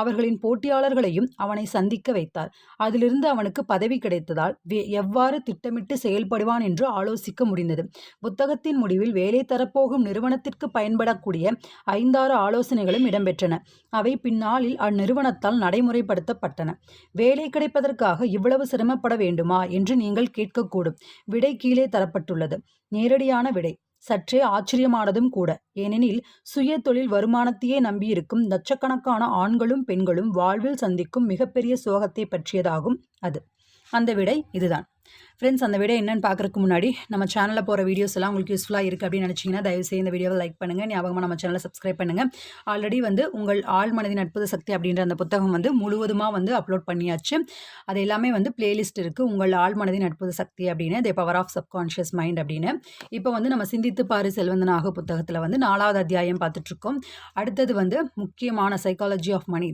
அவர்களின் போட்டியாளர்களையும் அவனை சந்திக்க வைத்தார். அதிலிருந்து அவனுக்கு பதவி கிடைத்ததால் எவ்வாறு திட்டமிட்டு செயல்படுவான் என்று ஆலோசிக்க முடிந்தது. புத்தகத்தின் முடிவில் வேலை தரப்போகும் நிறுவனத்திற்கு பயன்படக்கூடிய ஐந்தாறு ஆலோசனைகளும் இடம்பெற்றன. அவை பின்னாளில் அந்நிறுவனத்தால் நடைமுறைப்படுத்தப்பட்டன. வேலை கிடைப்பதற்காக இவ்வளவு சிரமப்பட வேண்டுமா? என்று நீங்கள் கேட்கக்கூடும். விடை கீழே தரப்பட்டுள்ளது. நேரடியான விடை. சற்றே ஆச்சரியமானதும் கூட. ஏனெனில் சுய தொழில் வருமானத்தையே நம்பியிருக்கும் லட்சக்கணக்கான ஆண்களும் பெண்களும் வாழ்வில் சந்திக்கும் மிகப்பெரிய சோகத்தை பற்றியதாகும் அது. அந்த விடை இதுதான். ஃப்ரெண்ட்ஸ் அந்த வீடியோ என்னென்னு பார்க்குறதுக்கு முன்னாடி நம்ம சேனலில் போகிற வீடியோஸ் எல்லாம் உங்களுக்கு யூஸ்ஃபுல்லாக இருக்குது அப்படின்னு நினச்சிங்கன்னா தயவுசெய்து இந்த வீடியோவை லைக் பண்ணுங்கள் ஞாபகமாக நம்ம சேனலை சப்ஸ்கிரைப் பண்ணுங்கள் ஆல்ரெடி வந்து உங்கள் ஆள் மனதின் அற்புத சக்தி அப்படின்ற அந்த புத்தகம் வந்து முழுவதுமாக வந்து அப்லோட் பண்ணியாச்சு. அது எல்லாமே வந்து பிளேலிஸ்ட் இருக்குது உங்கள் ஆள் மனதின் அற்புத சக்தி அப்படின்னு the power of subconscious mind அப்படின்னு. இப்போ வந்து நம்ம சிந்தித்து பாரு செல்வந்தனாக புத்தகத்தில் வந்து நாலாவது அத்தியாயம் பார்த்துட்ருக்கோம் அடுத்தது வந்து முக்கியமான சைக்காலஜி ஆஃப் மணி